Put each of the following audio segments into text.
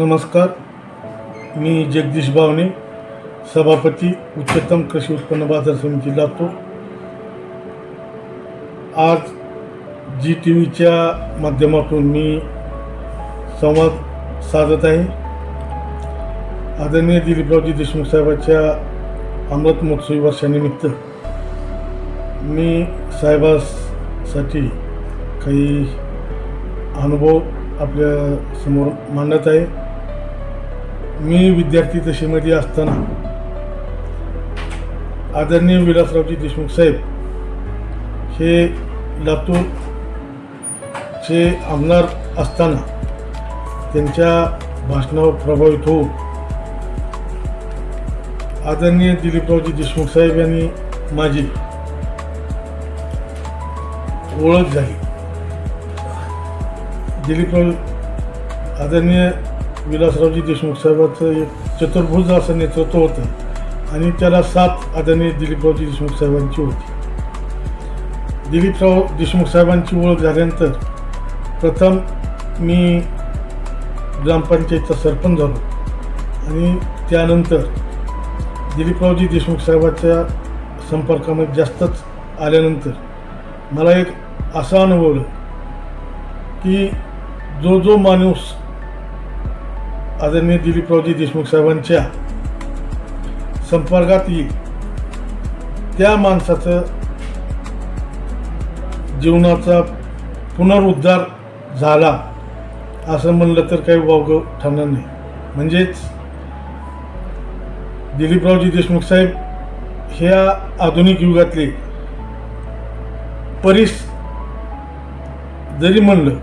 नमस्कार. मी जगदीश भावने सभापती उच्चतम कृषी उत्पन्न बाजार समिती लातूर. आज जी टी व्हीच्या माध्यमातून मी संवाद साधत आहे. आदरणीय दिलीपरावजी देशमुख साहेबाच्या अमृत महोत्सवी वर्षानिमित्त मी साहेबासाठी काही अनुभव आपल्यासमोर मांडत आहे. मी विद्यार्थी दशेमध्ये असताना आदरणीय विलासरावजी देशमुख साहेब हे लातूरचे आमदार असताना त्यांच्या भाषणावर प्रभावित होऊन आदरणीय दिलीपरावजी देशमुख साहेब यांनी माझी ओळख झाली. दिलीपराव आदरणीय विलासरावजी देशमुख साहेबांचं एक चतुर्भुज असं नेतृत्व होतं. आणि त्याला सात आदरणीय दिलीपरावजी देशमुख साहेबांची होती दिलीपराव देशमुख साहेबांची ओळख झाल्यानंतर प्रथम मी ग्रामपंचायतचा सरपंच झालो. आणि त्यानंतर दिलीपरावजी देशमुख साहेबाच्या संपर्कामध्ये जास्तच आल्यानंतर मला एक असं अनुभवलं की जो जो माणूस आदरणीय दिलीपरावजी देशमुख साहेबांच्या संपर्कात येईल त्या माणसाचं जीवनाचा पुनरुद्धार झाला असं म्हणलं तर काही वावगं ठरणार नाही. म्हणजेच दिलीपरावजी देशमुख साहेब ह्या आधुनिक युगातले परीस जरी म्हणलं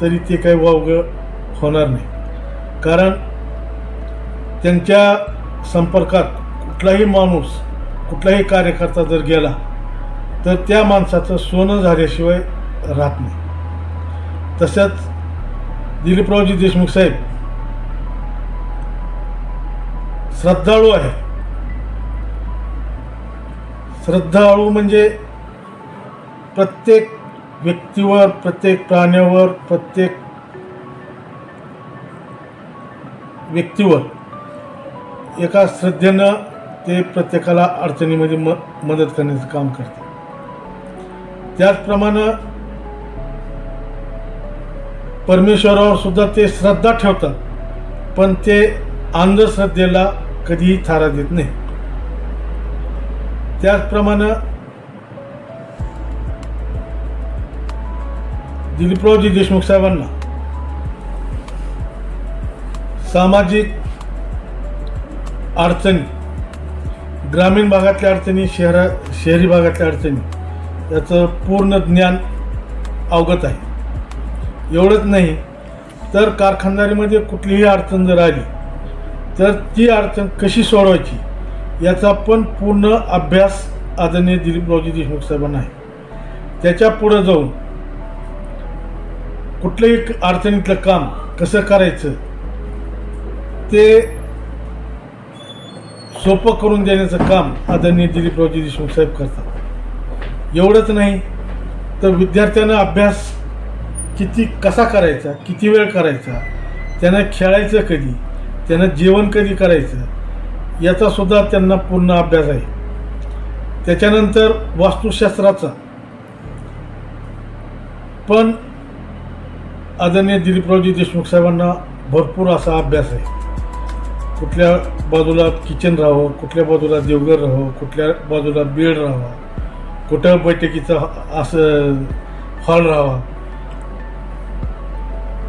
तरी ते काही वावगं होणार नाही. कारण त्यांच्या संपर्कात कुठलाही माणूस कुठलाही कार्यकर्ता जर गेला तर त्या माणसाचं सोनं झाल्याशिवाय राहत नाही. तसंच दिलीपरावजी देशमुख साहेब श्रद्धाळू आहे श्रद्धाळू म्हणजे प्रत्येक व्यक्तीवर प्रत्येक प्राण्यावर प्रत्येक व्यक्तीवर एका श्रद्धेनं ते प्रत्येकाला अडचणीमध्ये म मदत करण्याचं काम करते त्याचप्रमाणे परमेश्वरावर सुद्धा ते श्रद्धा ठेवतात पण ते अंधश्रद्धेला कधीही थारा देत नाही. त्याचप्रमाणे दिलीपरावजी देशमुख साहेबांना सामाजिक अडचणी ग्रामीण भागातल्या अडचणी शहरा शहरी भागातल्या अडचणी याचं पूर्ण ज्ञान अवगत आहे. एवढंच नाही तर कारखानदारीमध्ये कुठलीही अडचण जर आली तर ती अडचण कशी सोडवायची याचा पण पूर्ण अभ्यास आदरणीय दिलीपरावजी देशमुख साहेबांना आहे. त्याच्या पुढं जाऊन कुठलंही अडचणीतलं काम कसं करायचं ते सोपं करून देण्याचं काम आदरणीय दिलीपरावजी देशमुख साहेब करतात. एवढंच नाही तर विद्यार्थ्यांना अभ्यास किती कसा करायचा किती वेळ करायचा त्यांना खेळायचं कधी त्यांना जेवण कधी करायचं याचासुद्धा त्यांना पूर्ण अभ्यास आहे. त्याच्यानंतर वास्तुशास्त्राचा. पण आदरणीय दिलीपरावजी देशमुख साहेबांना भरपूर असा अभ्यास आहे. कुठल्या बाजूला किचन राहावं कुठल्या बाजूला देवघर राहावं कुठल्या बाजूला बेड राहावा कुठं बैठकीचा असं हॉल राहावा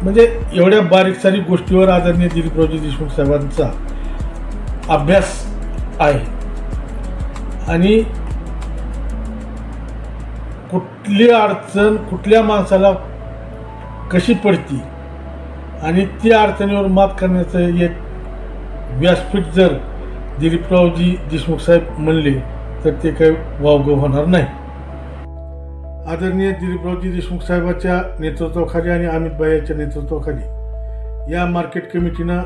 म्हणजे एवढ्या बारीक सारीक गोष्टीवर आदरणीय दिलीपरावजी देशमुख साहेबांचा अभ्यास आहे. आणि कुठली अडचण कुठल्या माणसाला कशी पडती? आणि त्या अडचणीवर मात करण्याचं एक व्यासपीठ जर दिलीपरावजी देशमुख साहेब म्हणले तर ते काही वावगं होणार नाही. आदरणीय दिलीपरावजी देशमुख साहेबाच्या नेतृत्वाखाली आणि अमित भाई यांच्या नेतृत्वाखाली या मार्केट कमिटीनं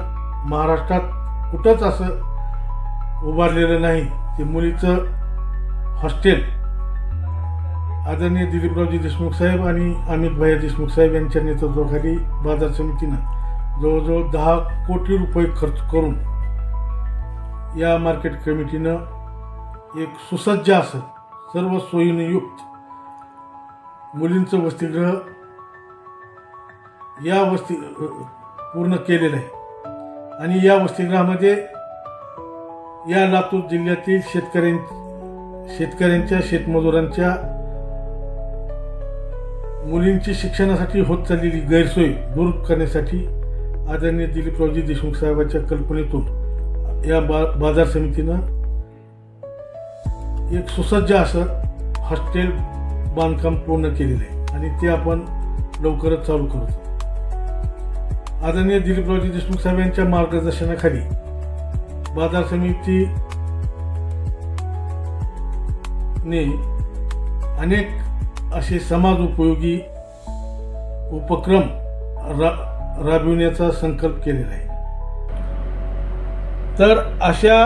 महाराष्ट्रात कुठंच असं उभारलेलं नाही. ते मुलीचं हॉस्टेल आदरणीय दिलीपरावजी देशमुख साहेब आणि अमित भाई देशमुख साहेब यांच्या नेतृत्वाखाली बाजार समितीनं जवळजवळ दहा कोटी रुपये खर्च करून या मार्केट कमिटीनं एक सुसज्ज असं सर्व सोयीनयुक्त मुलींचं वसतिगृह या वस्ती पूर्ण केलेलं आहे. आणि या वसतिगृहामध्ये या लातूर जिल्ह्यातील शेतकऱ्यां शेतकऱ्यांच्या शेतमजुरांच्या मुलींची शिक्षणासाठी होत चाललेली गैरसोय दूर करण्यासाठी आदरणीय दिलीपरावजी देशमुख साहेबांच्या कल्पनेतून या बा बाजार समितीनं एक सुसज्ज असं हॉस्टेल बांधकाम पूर्ण केलेलं आहे. आणि ते आपण लवकरच चालू करू आदरणीय दिलीपरावजी देशमुख साहेब यांच्या मार्गदर्शनाखाली बाजार समिती ने अनेक असे समाज उपयोगी उपक्रम रा राबविण्याचा संकल्प केलेला आहे. तर अशा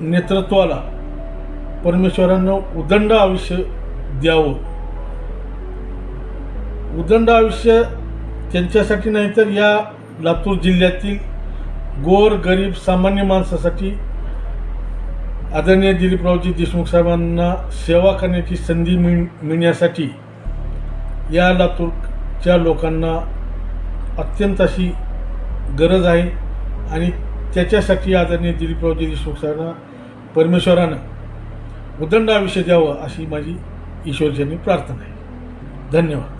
नेतृत्वाला परमेश्वरानं उदंड आयुष्य द्यावं. उदंड आयुष्य त्यांच्यासाठी नाही तर या लातूर जिल्ह्यातील गोर गरीब सामान्य माणसासाठी आदरणीय दिलीपरावजी देशमुख साहेबांना सेवा करण्याची संधी मिळ मिळण्यासाठी या लातूरच्या लोकांना अत्यंत अशी गरज आहे. आणि त्याच्यासाठी आदरणीय दिलीपरावजी देशमुख साहेबांना परमेश्वरानं उदंड आयुष्य द्यावं अशी माझी ईश्वरचरणी प्रार्थना आहे. धन्यवाद.